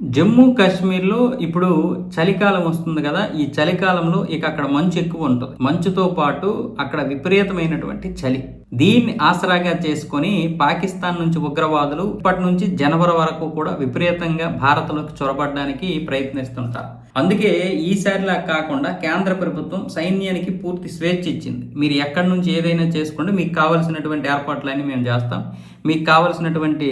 జమ్మూ కాశ్మీర్లో ఇప్పుడు చలికాలం వస్తుంది కదా ఈ చలికాలంలో ఇక అక్కడ మంచు ఎక్కువ ఉంటుంది. మంచుతో పాటు అక్కడ విపరీతమైనటువంటి చలి. దీన్ని ఆసరాగా చేసుకొని పాకిస్తాన్ నుంచి ఉగ్రవాదులు ఇప్పటి నుంచి జనవరి వరకు కూడా విపరీతంగా భారత్లోకి చొరబడడానికి ప్రయత్నిస్తుంటారు. అందుకే ఈసారిలా కాకుండా కేంద్ర ప్రభుత్వం సైన్యానికి పూర్తి స్వేచ్ఛ ఇచ్చింది. మీరు ఎక్కడి నుంచి ఏదైనా చేసుకోండి మీకు కావలసినటువంటి ఏర్పాట్లన్నీ మేము చేస్తాం. మీకు కావలసినటువంటి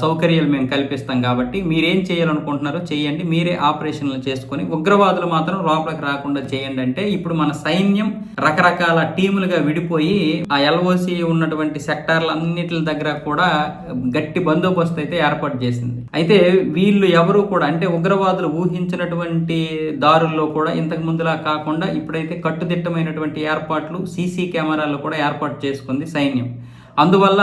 సౌకర్యాలు మేము కల్పిస్తాం కాబట్టి మీరేం చేయాలనుకుంటున్నారో చేయండి. మీరే ఆపరేషన్లు చేసుకొని ఉగ్రవాదులు మాత్రం లోపలికి రాకుండా చేయండి అంటే ఇప్పుడు మన సైన్యం రకరకాల టీములుగా విడిపోయి ఆ ఎల్ఓసి ఉన్నటువంటి సెక్టార్లన్నిటి దగ్గర కూడా గట్టి బందోబస్తు అయితే ఏర్పాటు చేసింది. అయితే వీళ్ళు ఎవరు కూడా అంటే ఉగ్రవాదులు ఊహించినటువంటి దారుల్లో కూడా ఇంతకు ముందులా కాకుండా ఇప్పుడైతే కట్టుదిట్టమైనటువంటి ఏర్పాట్లు సీసీ కెమెరాలు కూడా ఏర్పాటు చేసుకుంది సైన్యం. అందువల్ల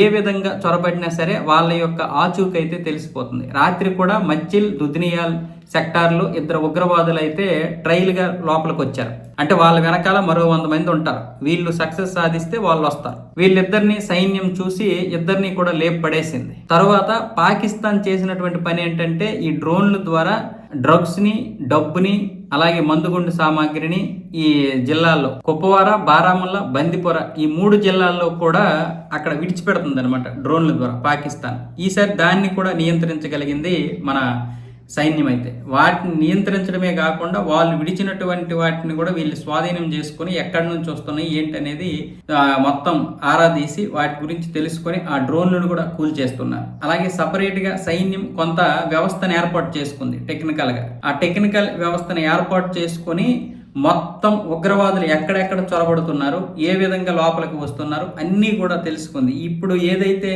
ఏ విధంగా చొరబడినా సరే వాళ్ళ యొక్క ఆచూకైతే అయితే తెలిసిపోతుంది. రాత్రి కూడా మచ్చిల్ దుద్నియాల్ సెక్టార్లు ఇద్దరు ఉగ్రవాదులు అయితే ట్రైల్గా లోపలికి వచ్చారు అంటే వాళ్ళ వెనకాల మరో వంద మంది ఉంటారు. వీళ్ళు సక్సెస్ సాధిస్తే వాళ్ళు వస్తారు. వీళ్ళిద్దరిని సైన్యం చూసి ఇద్దరిని కూడా లేపు పడేసింది తర్వాత పాకిస్తాన్ చేసినటువంటి పని ఏంటంటే ఈ డ్రోన్ల ద్వారా డ్రగ్స్ని డబ్బుని అలాగే మందుగుండు సామాగ్రిని ఈ జిల్లాల్లో కుప్పవార బారాముల్లా బందిపుర ఈ మూడు జిల్లాల్లో కూడా అక్కడ విడిచిపెడుతుంది అనమాట డ్రోన్ల ద్వారా పాకిస్తాన్. ఈసారి దాన్ని కూడా నియంత్రించగలిగింది మన సైన్యం అయితే వాటిని నియంత్రించడమే కాకుండా వాళ్ళు విడిచినటువంటి వాటిని కూడా వీళ్ళు స్వాధీనం చేసుకొని ఎక్కడి నుంచి వస్తున్నాయి ఏంటి అనేది మొత్తం ఆరా తీసి వాటి గురించి తెలుసుకొని ఆ డ్రోన్లను కూడా కూల్ చేస్తున్నారు. అలాగే సపరేట్గా సైన్యం కొంత వ్యవస్థను ఏర్పాటు చేసుకుంది టెక్నికల్గా. ఆ టెక్నికల్ వ్యవస్థను ఏర్పాటు చేసుకొని మొత్తం ఉగ్రవాదులు ఎక్కడెక్కడ చొరబడుతున్నారు ఏ విధంగా లోపలికి వస్తున్నారు అన్నీ కూడా తెలుసుకుంది. ఇప్పుడు ఏదైతే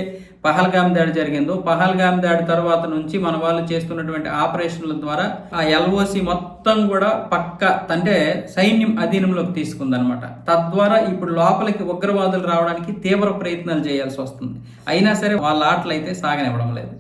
పహల్గామ్ దాడి జరిగిందో పహల్గామ్ దాడి తర్వాత నుంచి మన వాళ్ళు చేస్తున్నటువంటి ఆపరేషన్ల ద్వారా ఆ ఎల్ఓసి మొత్తం కూడా పక్క అంటే సైన్యం అధీనంలోకి తీసుకుందనమాట తద్వారా ఇప్పుడు లోపలికి ఉగ్రవాదులు రావడానికి తీవ్ర ప్రయత్నాలు చేయాల్సి వస్తుంది. అయినా సరే వాళ్ళ ఆటలు అయితే సాగనివ్వడం లేదు.